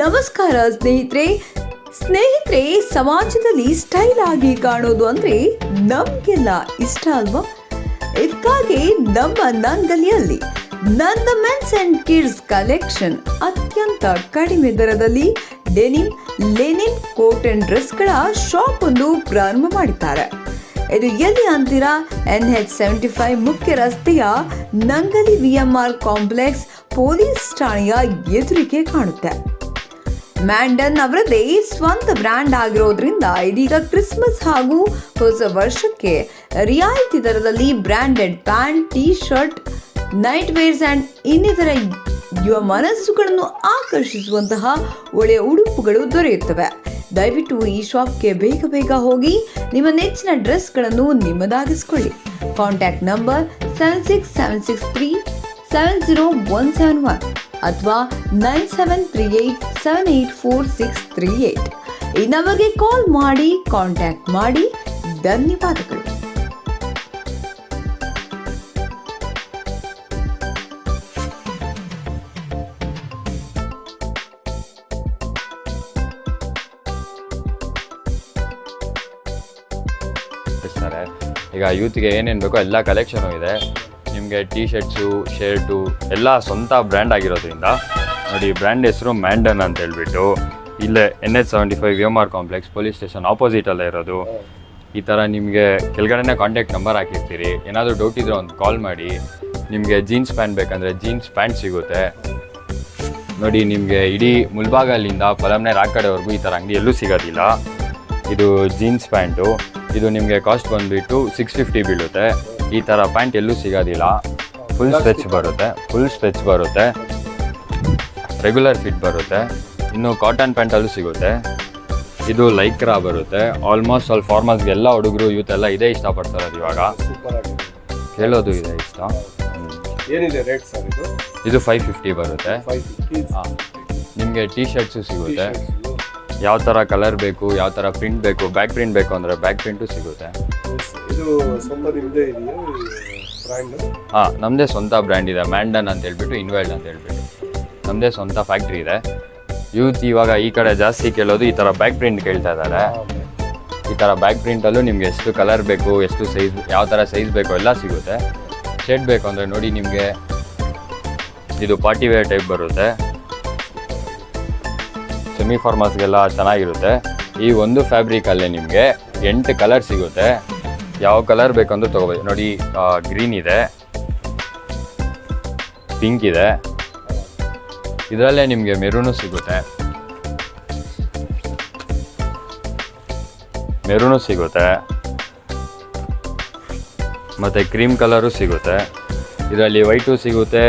ನಮಸ್ಕಾರ ಸ್ನೇಹಿತರೆ. ಸ್ನೇಹಿತರೆ, ಸಮಾಜದಲ್ಲಿ ಸ್ಟೈಲ್ ಆಗಿ ಕಾಣೋದು ಅಂದ್ರೆ ನಮ್ಗೆಲ್ಲ ಇಷ್ಟ ಅಲ್ವಾ? ಇದಕ್ಕಾಗಿ ನಮ್ಮ ನಂದಲಿಯಲ್ಲಿ Nanda men's and kids collection ಅತ್ಯಂತ ಕಡಿಮೆ ದರದಲ್ಲಿ ಡೆನಿಮ್ ಲೆನಿಮ್ ಕೋಟ್ ಅಂಡ್ ಡ್ರೆಸ್ಗಳ ಶಾಪ್ ಒಂದು ಪ್ರಾರಂಭ ಮಾಡಿದ್ದಾರೆ. ಇದು ಎಲ್ಲಿ ಅಂತೀರಾ? ಎನ್ ಎಚ್ ಸೆವೆಂಟಿ ಫೈವ್ ಮುಖ್ಯ ರಸ್ತೆಯ Nangali V M R complex police ಠಾಣೆಯ ಎದುರಿಗೆ ಕಾಣುತ್ತೆ. ಮ್ಯಾಂಡನ್ ಅವರದೇ ಸ್ವಂತ ಬ್ರ್ಯಾಂಡ್ ಆಗಿರೋದ್ರಿಂದ ಇದೀಗ ಕ್ರಿಸ್ಮಸ್ ಹಾಗೂ ಹೊಸ ವರ್ಷಕ್ಕೆ ರಿಯಾಯಿತಿ ದರದಲ್ಲಿ branded pant T shirt night wears and ಇನ್ನಿತರ ಯುವ ಮನಸ್ಸುಗಳನ್ನು ಆಕರ್ಷಿಸುವಂತಹ ಒಳ್ಳೆಯ ಉಡುಪುಗಳು ದೊರೆಯುತ್ತವೆ. ದಯವಿಟ್ಟು ಈ ಶಾಪ್ಗೆ ಬೇಗ ಬೇಗ ಹೋಗಿ ನಿಮ್ಮ ನೆಚ್ಚಿನ ಡ್ರೆಸ್ಗಳನ್ನು ನಿಮ್ಮದಾಗಿಸ್ಕೊಳ್ಳಿ. Contact number seven six seven six three seven zero one seven one. ಅಥವಾ nine seven three eight seven eight four six three eight ಈ ನಂಬರ್ಗೆ ಕಾಲ್ ಮಾಡಿ ಕಾಂಟ್ಯಾಕ್ಟ್ ಮಾಡಿ. ಧನ್ಯವಾದಗಳು. ಈಗ ಯೂತ್ಗೆ ಏನೇನು ಬೇಕೋ ಎಲ್ಲ ಕಲೆಕ್ಷನು ಇದೆ. ನಿಮಗೆ ಟೀ ಶರ್ಟ್ಸು ಶರ್ಟು ಎಲ್ಲ ಸ್ವಂತ ಬ್ರ್ಯಾಂಡ್ ಆಗಿರೋದ್ರಿಂದ ನೋಡಿ ಬ್ರ್ಯಾಂಡ್ ಹೆಸರು ಮ್ಯಾಂಡನ್ ಅಂತ ಹೇಳ್ಬಿಟ್ಟು ಇಲ್ಲೇ N H seventy five V M R complex police station ಆಪೋಸಿಟಲ್ಲೇ ಇರೋದು. ಈ ಥರ ನಿಮಗೆ ಕೆಳಗಡೆನೇ ಕಾಂಟ್ಯಾಕ್ಟ್ ನಂಬರ್ ಹಾಕಿರ್ತೀರಿ. ಏನಾದರೂ ಡೌಟ್ ಇದ್ರೆ ಒಂದು ಕಾಲ್ ಮಾಡಿ. ನಿಮಗೆ ಜೀನ್ಸ್ ಪ್ಯಾಂಟ್ ಬೇಕಂದರೆ ಜೀನ್ಸ್ ಪ್ಯಾಂಟ್ ಸಿಗುತ್ತೆ. ನೋಡಿ, ನಿಮಗೆ ಇಡೀ ಮುಲ್ಬಾಗಲ್ಲಿಂದ ಪಲಮ್ನೇರ್ ಆ ಕಡೆವರೆಗೂ ಈ ಥರ ಅಂಗಡಿ ಎಲ್ಲೂ ಸಿಗೋದಿಲ್ಲ. ಇದು ಜೀನ್ಸ್ ಪ್ಯಾಂಟು ಇದು ನಿಮಗೆ ಕಾಸ್ಟ್ ಬಂದುಬಿಟ್ಟು ಸಿಕ್ಸ್ ಫಿಫ್ಟಿ ಬೀಳುತ್ತೆ. ಈ ಥರ ಪ್ಯಾಂಟ್ ಎಲ್ಲೂ ಸಿಗೋದಿಲ್ಲ. ಫುಲ್ ಸ್ಟ್ರೆಚ್ ಬರುತ್ತೆ. ಫುಲ್ ಸ್ಟ್ರೆಚ್ ಬರುತ್ತೆ. ರೆಗ್ಯುಲರ್ ಫಿಟ್ ಬರುತ್ತೆ. ಇನ್ನು ಕಾಟನ್ ಪ್ಯಾಂಟಲ್ಲೂ ಸಿಗುತ್ತೆ. ಇದು ಲೈಕ್ರಾ ಬರುತ್ತೆ. ಆಲ್ಮೋಸ್ಟ್ ಆಲ್ ಫಾರ್ಮಲ್ಸ್ಗೆ ಎಲ್ಲ ಹುಡುಗರು ಯೂತ್ ಎಲ್ಲ ಇದೇ ಇಷ್ಟಪಡ್ತಾರೆ ಇವಾಗ. ಕೇಳೋದು ಇದೆ ಇಷ್ಟ. ಏನಿದೆ ರೇಟ್ ಸರ್ ಇದು? ಇದು ಫೈವ್ ಫಿಫ್ಟಿ ಬರುತ್ತೆ. ನಿಮಗೆ ಟೀ ಶರ್ಟ್ಸು ಸಿಗುತ್ತೆ. ಯಾವ ಥರ ಕಲರ್ ಬೇಕು ಯಾವ ಥರ ಪ್ರಿಂಟ್ ಬೇಕು ಬ್ಯಾಕ್ ಪ್ರಿಂಟ್ ಬೇಕು ಅಂದರೆ ಬ್ಯಾಕ್ ಪ್ರಿಂಟು ಸಿಗುತ್ತೆ. ಇದು ಸ್ವಂತ ನಿಮ್ಮದೇ ಇದೆಯಾ? ಬ್ರ್ಯಾಂಡ್ ಹಾಂ ನಮ್ಮದೇ ಸ್ವಂತ ಬ್ರ್ಯಾಂಡ್ ಇದೆ. ಮ್ಯಾಂಡನ್ ಅಂತ ಹೇಳ್ಬಿಟ್ಟು ಇನ್ವೆಲ್ಡ್ ಅಂತ ಹೇಳ್ಬಿಟ್ಟು. ನಮ್ಮದೇ ಸ್ವಂತ ಫ್ಯಾಕ್ಟ್ರಿ ಇದೆ. ಯೂತ್ ಇವಾಗ ಈ ಕಡೆ ಜಾಸ್ತಿ ಕೇಳೋದು ಈ ಥರ ಬ್ಯಾಕ್ ಪ್ರಿಂಟ್ ಕೇಳ್ತಾ ಇದ್ದಾರೆ. ಈ ಥರ ಬ್ಯಾಕ್ ಪ್ರಿಂಟಲ್ಲೂ ನಿಮಗೆ ಎಷ್ಟು ಕಲರ್ ಬೇಕು ಎಷ್ಟು ಸೈಜ್ ಯಾವ ಥರ ಸೈಜ್ ಬೇಕು ಎಲ್ಲ ಸಿಗುತ್ತೆ. ಶೇಡ್ ಬೇಕು ಅಂದರೆ ನೋಡಿ ನಿಮಗೆ ಇದು ಪಾರ್ಟಿ ವೇರ್ ಟೈಪ್ ಬರುತ್ತೆ. ಸೆಮಿ ಫಾರ್ಮರ್ಸ್ಗೆಲ್ಲ ಚೆನ್ನಾಗಿರುತ್ತೆ. ಈ ಒಂದು ಫ್ಯಾಬ್ರಿಕಲ್ಲೇ ನಿಮಗೆ ಎಂಟು ಕಲರ್ ಸಿಗುತ್ತೆ. ಯಾವ ಕಲರ್ ಬೇಕಂದ್ರೂ ತೊಗೋಬೋದು. ನೋಡಿ ಗ್ರೀನ್ ಇದೆ. ಪಿಂಕ್ ಇದೆ. ಇದರಲ್ಲೇ ನಿಮಗೆ ಮೆರೂನು ಸಿಗುತ್ತೆ. ಮೆರೂನು ಸಿಗುತ್ತೆ. ಮತ್ತು ಕ್ರೀಮ್ ಕಲರು ಸಿಗುತ್ತೆ. ಇದರಲ್ಲಿ ವೈಟು ಸಿಗುತ್ತೆ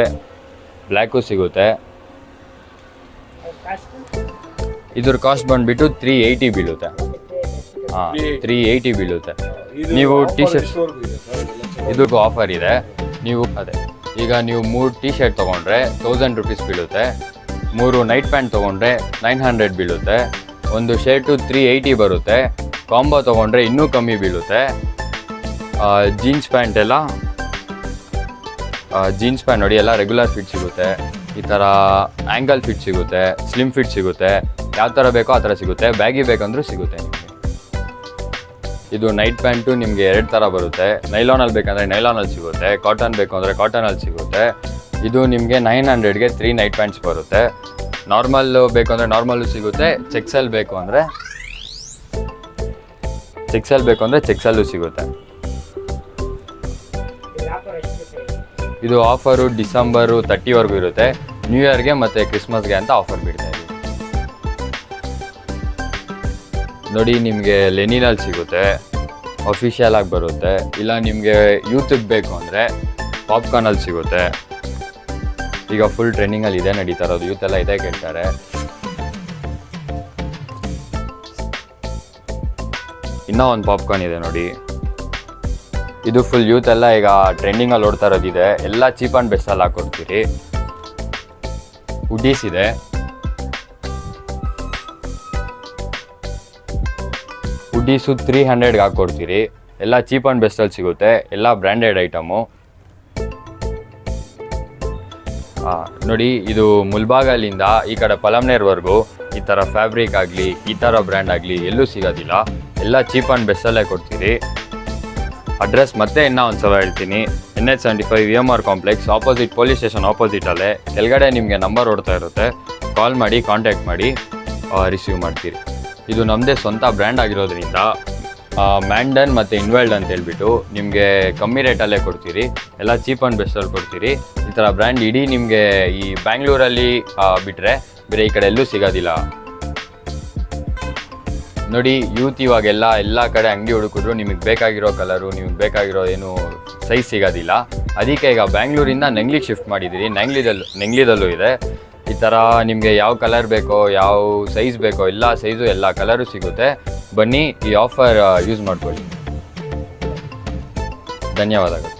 ಬ್ಲ್ಯಾಕು ಸಿಗುತ್ತೆ. ಇದ್ರ ಕಾಸ್ಟ್ ಬಂದುಬಿಟ್ಟು ತ್ರೀ ಏಯ್ಟಿ ಬೀಳುತ್ತೆ. ಹಾಂ ತ್ರೀ ಏಯ್ಟಿ ಬೀಳುತ್ತೆ. ನೀವು ಟಿ ಶರ್ಟ್ ಇದಕ್ಕೂ ಆಫರ್ ಇದೆ. ನೀವು ಅದೇ. ಈಗ ನೀವು ಮೂರು ಟಿ ಶರ್ಟ್ ತೊಗೊಂಡ್ರೆ ತೌಸಂಡ್ ರುಪೀಸ್ ಬೀಳುತ್ತೆ. ಮೂರು ನೈಟ್ ಪ್ಯಾಂಟ್ ತೊಗೊಂಡ್ರೆ ನೈನ್ ಹಂಡ್ರೆಡ್ ಬೀಳುತ್ತೆ. ಒಂದು ಶರ್ಟು ತ್ರೀ ಏಯ್ಟಿ ಬರುತ್ತೆ. ಕಾಂಬೋ ತೊಗೊಂಡ್ರೆ ಇನ್ನೂ ಕಮ್ಮಿ ಬೀಳುತ್ತೆ. ಜೀನ್ಸ್ ಪ್ಯಾಂಟ್ ಎಲ್ಲ ಜೀನ್ಸ್ ಪ್ಯಾಂಟ್ ನೋಡಿ ಎಲ್ಲ ರೆಗ್ಯುಲರ್ ಫಿಟ್ ಸಿಗುತ್ತೆ. ಈ ಥರ ಆ್ಯಂಗಲ್ ಫಿಟ್ ಸಿಗುತ್ತೆ ಸ್ಲಿಮ್ ಫಿಟ್ ಸಿಗುತ್ತೆ. ಯಾವ ಥರ ಬೇಕೋ ಆ ಥರ ಸಿಗುತ್ತೆ. ಬ್ಯಾಗಿ ಬೇಕಂದ್ರೂ ಸಿಗುತ್ತೆ ಇದು ನೈಟ್ ಪ್ಯಾಂಟು ನಿಮಗೆ ಎರಡು ಥರ ಬರುತ್ತೆ. ನೈಲಾನಲ್ಲಿ ಬೇಕಂದರೆ ನೈಲಾನಲ್ಲಿ ಸಿಗುತ್ತೆ ಕಾಟನ್ ಬೇಕು ಅಂದರೆ ಕಾಟನಲ್ಲಿ ಸಿಗುತ್ತೆ. ಇದು ನಿಮಗೆ ನೈನ್ ಹಂಡ್ರೆಡ್ಗೆ ತ್ರೀ ನೈಟ್ ಪ್ಯಾಂಟ್ಸ್ ಬರುತ್ತೆ. ನಾರ್ಮಲ್ ಬೇಕು ಅಂದರೆ ನಾರ್ಮಲ್ಲು ಸಿಗುತ್ತೆ ಚೆಕ್ಸಲ್ಲಿ ಬೇಕು ಅಂದರೆ ಚೆಕ್ಸಲ್ ಬೇಕು ಅಂದರೆ ಚೆಕ್ಸಲ್ಲೂ ಸಿಗುತ್ತೆ. ಇದು ಆಫರು ಡಿಸೆಂಬರು ತರ್ಟಿವರೆಗೂ ಇರುತ್ತೆ. ನ್ಯೂ ಇಯರ್ಗೆ ಮತ್ತು ಕ್ರಿಸ್ಮಸ್ಗೆ ಅಂತ ಆಫರ್ ಬಿಡ್ತಾ ನೋಡಿ, ನಿಮಗೆ ಲೆನಿನಲ್ಲಿ ಸಿಗುತ್ತೆ ಅಫಿಷಿಯಲ್ ಆಗಿ ಬರುತ್ತೆ, ಇಲ್ಲ ನಿಮಗೆ ಯೂತಿಗೆ ಬೇಕು ಅಂದರೆ ಪಾಪ್ಕಾರ್ನಲ್ಲಿ ಸಿಗುತ್ತೆ. ಈಗ ಫುಲ್ ಟ್ರೆಂಡಿಂಗಲ್ಲಿ ಇದೆ ನಡೀತಾ ಇರೋದು ಯೂತ್ ಎಲ್ಲ ಇದೇ ಕೇಳ್ತಾರೆ. ಇನ್ನೂ ಒಂದು ಪಾಪ್ಕಾರ್ನ್ ಇದೆ ನೋಡಿ. ಇದು ಫುಲ್ ಯೂತ್ ಎಲ್ಲ ಈಗ ಟ್ರೆಂಡಿಂಗಲ್ಲಿ ಓಡ್ತಾ ಇರೋದಿದೆ. ಎಲ್ಲ ಚೀಪ್ ಆ್ಯಂಡ್ ಬೆಸ್ಟಲ್ಲಿ ಹಾಕೊಡ್ತೀರಿ. ಹುಡೀಸ್ ಇದೆ. ಹುಡೀಸು ತ್ರೀ ಹಂಡ್ರೆಡ್ಗೆ ಹಾಕ್ಕೊಡ್ತೀರಿ. ಎಲ್ಲ ಚೀಪ್ ಆ್ಯಂಡ್ ಬೆಸ್ಟಲ್ಲಿ ಸಿಗುತ್ತೆ. ಎಲ್ಲ ಬ್ರ್ಯಾಂಡೆಡ್ ಐಟಮು ನೋಡಿ, ಇದು ಮುಲ್ಬಾಗಲಿಂದ ಈ ಕಡೆ ಪಲಮ್ನೇರ್ವರೆಗೂ ಈ ಥರ ಫ್ಯಾಬ್ರಿಕ್ ಆಗಲಿ, ಈ ಥರ ಬ್ರ್ಯಾಂಡ್ ಆಗಲಿ ಎಲ್ಲೂ ಸಿಗೋದಿಲ್ಲ. ಎಲ್ಲ ಚೀಪ್ ಆ್ಯಂಡ್ ಬೆಸ್ಟಲ್ಲೇ ಕೊಡ್ತೀರಿ. ಅಡ್ರೆಸ್ ಮತ್ತೆ ಇನ್ನೂ ಒಂದು ಸಲ ಹೇಳ್ತೀನಿ N H seventy five V M R complex opposite police station ಆಪೋಸಿಟಲ್ಲೇ ಕೆಳಗಡೆ ನಿಮಗೆ ನಂಬರ್ ಓಡ್ತಾ ಇರುತ್ತೆ. ಕಾಲ್ ಮಾಡಿ ಕಾಂಟ್ಯಾಕ್ಟ್ ಮಾಡಿ ರಿಸೀವ್ ಮಾಡ್ತೀರಿ. ಇದು ನಮ್ಮದೇ ಸ್ವಂತ ಬ್ರ್ಯಾಂಡ್ ಆಗಿರೋದ್ರಿಂದ ಮ್ಯಾಂಡನ್ ಮತ್ತು ಇನ್ವೆಲ್ಡ್ ಅಂತ ಹೇಳ್ಬಿಟ್ಟು ನಿಮಗೆ ಕಮ್ಮಿ ರೇಟಲ್ಲೇ ಕೊಡ್ತೀರಿ. ಎಲ್ಲ ಚೀಪ್ ಆ್ಯಂಡ್ ಬೆಸ್ಟಲ್ಲಿ ಕೊಡ್ತೀರಿ. ಈ ಥರ ಬ್ರ್ಯಾಂಡ್ ಇಡೀ ನಿಮಗೆ ಈ ಬ್ಯಾಂಗ್ಳೂರಲ್ಲಿ ಬಿಟ್ಟರೆ ಬೇರೆ ಈ ಕಡೆ ಎಲ್ಲೂ ಸಿಗೋದಿಲ್ಲ. ನೋಡಿ ಯೂತ್ ಇವಾಗೆಲ್ಲ ಎಲ್ಲ ಕಡೆ ಅಂಗಡಿ ಹುಡುಕಿದ್ರು ನಿಮಗೆ ಬೇಕಾಗಿರೋ ಕಲರು ನಿಮಗೆ ಬೇಕಾಗಿರೋ ಏನು ಸೈಜ್ ಸಿಗೋದಿಲ್ಲ. ಅದಕ್ಕೆ ಈಗ ಬ್ಯಾಂಗ್ಳೂರಿಂದ ನೆಂಗ್ಲಿಗೆ ಶಿಫ್ಟ್ ಮಾಡಿದ್ದೀರಿ. ನೆಂಗ್ಲಿದಲ್ಲೂ ನೆಂಗ್ಲಿದಲ್ಲೂ ಇದೆ. ಈ ಥರ ನಿಮಗೆ ಯಾವ ಕಲರ್ ಬೇಕೋ, ಯಾವ ಸೈಜ್ ಬೇಕೋ ಎಲ್ಲ ಸೈಜು ಎಲ್ಲ ಕಲರು ಸಿಗುತ್ತೆ. ಬನ್ನಿ ಈ ಆಫರ್ ಯೂಸ್ ಮಾಡ್ಕೊಳ್ಳಿ. ಧನ್ಯವಾದಗಳು.